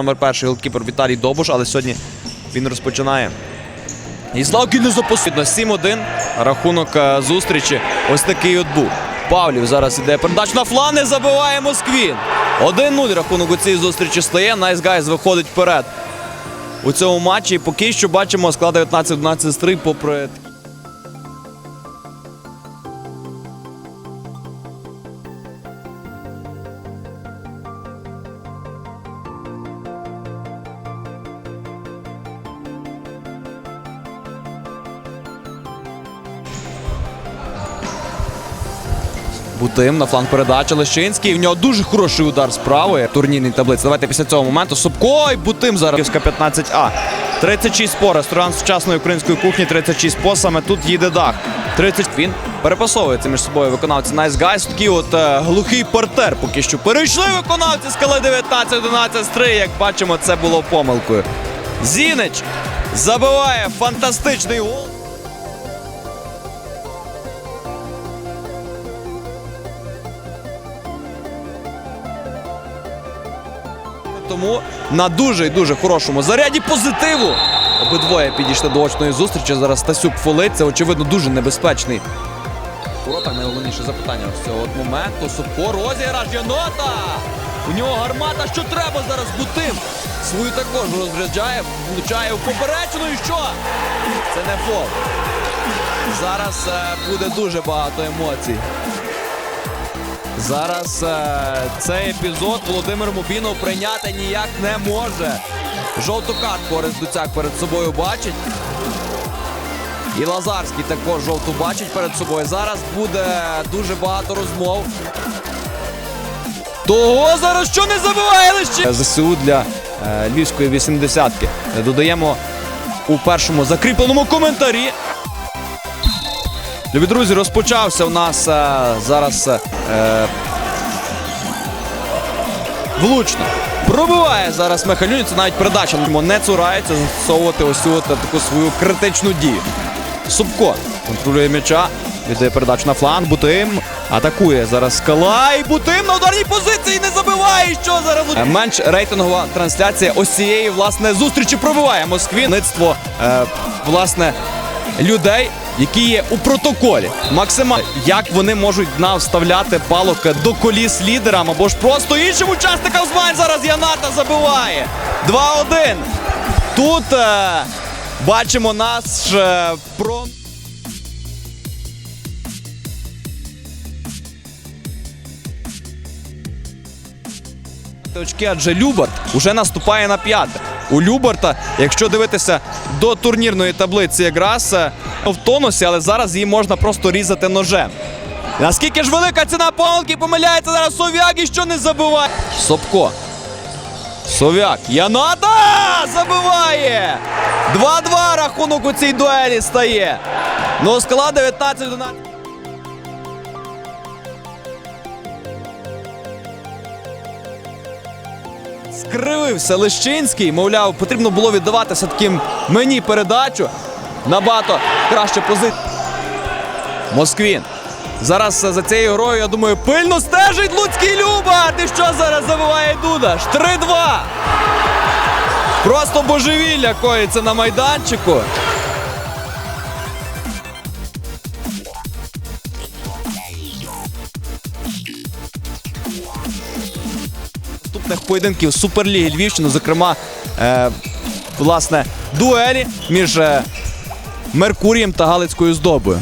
номер перший голкіпер Віталій Добуш, але сьогодні він розпочинає. І Славки не запустить. 7-1. Рахунок е, зустрічі. Ось такий от був. Павлів зараз іде передач на флан, не забиває Москвін. 1-0 рахунок у цій зустрічі стає. Найс Гайз виходить вперед у цьому матчі. І поки що бачимо склад 19-12 стрій попри Бутим на фланг передача Лещинський. В нього дуже хороший удар з правої турнірній таблиці. Давайте після цього моменту. Собко і Бутим зараз. Київська 15А. 36 по ресторан сучасної української кухні. 36 по саме тут їде дах. 30 він перепасовується між собою виконавці Nice Guys. Такий от е, глухий партер поки що. Перейшли виконавці скали 19-11 стрий. Як бачимо, це було помилкою. Зінич забиває фантастичний гол. Тому на дуже і дуже хорошому заряді позитиву. Обидвоє підійшли до очної зустрічі. Зараз Стасюк фолить. Це, очевидно, дуже небезпечний. Воротах найголовніше запитання з цього моменту. Супко розіграш Янота. У нього гармата, що треба зараз Бутим. Свою також розряджає, влучає в поперечину. І що? Це не фол. Зараз е, буде дуже багато емоцій. Зараз е, цей епізод Володимир Мубінов прийняти ніяк не може. Жовту картку Орес Дуцяк перед собою бачить. І Лазарський також жовту бачить перед собою. Зараз буде дуже багато розмов. Того зараз що не забиває лише. ЗСУ для е, львівської 80-ки. Додаємо у першому закріпленому коментарі. Любі друзі, розпочався у нас е, зараз е, влучно. Пробиває зараз Михайлюнін, це навіть передача. Йому Не цурається застосовувати ось цю таку свою критичну дію. Субко контролює м'яча, віддає передачу на фланг. Бутим атакує зараз скала. І Бутим на ударній позиції не забиває. Що зараз? Е, Менш рейтингова трансляція ось цієї власне зустрічі пробиває Москві. Ництво е, власне людей, які є у протоколі. Максимально як вони можуть дна вставляти палок до коліс лідерам або ж просто іншим учасникам змагань. Зараз Яната забиває. 2-1. Тут е, бачимо наш е, про. очки, адже Любарт уже наступає на п'яте. У Любарта, якщо дивитися до турнірної таблиці, якраз в тонусі, але зараз її можна просто різати ножем. Наскільки ж велика ціна помилки, помиляється зараз Сов'як і що не забиває. Сопко. Сов'як. Яната забиває! 2-2 рахунок у цій дуелі стає. Ну, скала 19-11. Скривився Лещинський, мовляв, потрібно було віддавати все-таки мені передачу. Набагато краще позиція. Москвін. Зараз за цією грою, я думаю, пильно стежить Луцький Люба. Ти що зараз забиває Дудаш? 3-2. Просто божевілля коїться на майданчику. Наступних поєдинків Суперліги Львівщини, зокрема, е, власне, дуелі між е, Меркурієм та Галицькою здобою.